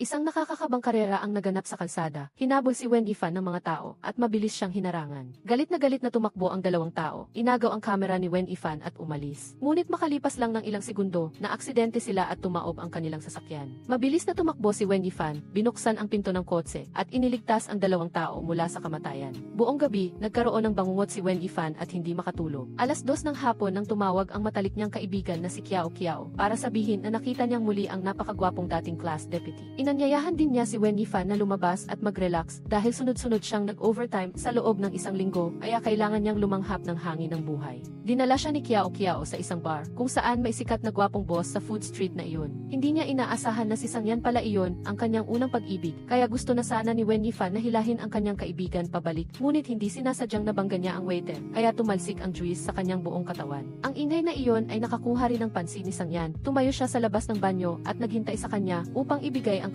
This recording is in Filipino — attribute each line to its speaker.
Speaker 1: Isang nakakakabang karera ang naganap sa kalsada. Hinabol si Wen Ifan ng mga tao at mabilis siyang hinarangan. Galit na galit na tumakbo ang dalawang tao. Inagaw ang kamera ni Wen Ifan at umalis. Ngunit makalipas lang ng ilang segundo, na aksidente sila at tumaob ang kanilang sasakyan. Mabilis na tumakbo si Wen Ifan, binuksan ang pinto ng kotse at iniligtas ang dalawang tao mula sa kamatayan. Buong gabi, nagkaroon ng bangungot si Wen Ifan at hindi makatulog. Alas dos ng hapon nang tumawag ang matalik niyang kaibigan na si Kiao Kiao para sabihin na nakita niyang muli ang napakagwapong dating class deputy. Inanyayahan din niya si Wen Yifan na lumabas at mag-relax dahil sunod-sunod siyang nag-overtime sa loob ng isang linggo kaya kailangan niyang lumanghap ng hangin ng buhay. Dinala siya ni Kiao Kiao sa isang bar kung saan may sikat na gwapong boss sa food street na iyon. Hindi niya inaasahan na si Sangyan pala iyon ang kanyang unang pag-ibig kaya gusto na sana ni Wen Yifan na hilahin ang kanyang kaibigan pabalik ngunit hindi sinasadyang nabangga niya ang waiter kaya tumalsik ang juice sa kanyang buong katawan. Ang ingay na iyon ay nakakuha rin ng pansin ni Sangyan. Tumayo siya sa labas ng banyo at naghintay sa kanya upang ibigay ang